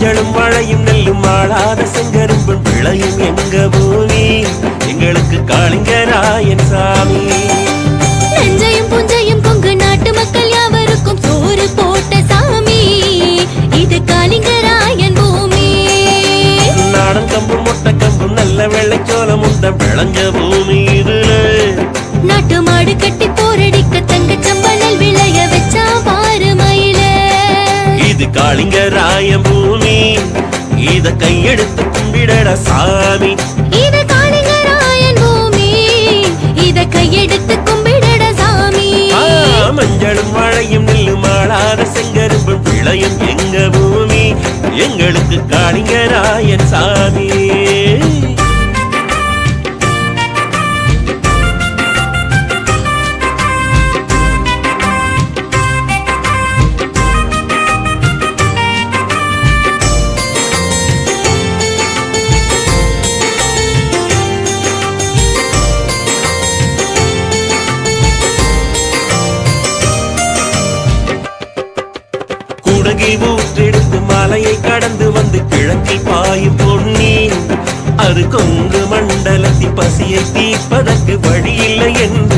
மஞ்சளும் மழையும் நெல்லும் ஆளாத செங்கரும்பும் விளையும் எங்க பூமி? எங்களுக்கு காளிங்கராயன் சாமி. நஞ்சையும் புஞ்சையும் கொங்கு நாட்டு மக்கள் யாவருக்கும் சோறு போட்ட சாமி. இது காளிங்கராயன் பூமி. நாடன் கம்பும் மொட்டை கம்பும் நல்ல வெள்ளைச்சோளம் உண்ட விளைஞ்ச பூமி இதுல. நாட்டு மாடு கட்டி போரடிக்க தங்க சம்பளல் விளைய வச்சா பாரு மயில. இது காளிங்கராயன் பூமி இத கையெடுத்து கும்பிடட சாமி. இது காளிங்கராயன் பூமி. இத கையெடுத்து கும்பிடட சாமி. மஞ்சளும் மழையும் நெல்லும் ஆளாத செங்கரும்பும் விளையும் எங்க பூமி. எங்களுக்கு காளிங்கராயன் சாமி. அழகை ஊற்றெடுத்து மலையை கடந்து வந்து கிழக்கில் பாயும் பொன்னி அது கொங்கு மண்டலத்தில் பசியை தீர்ப்பதற்கு வழி இல்லை என்று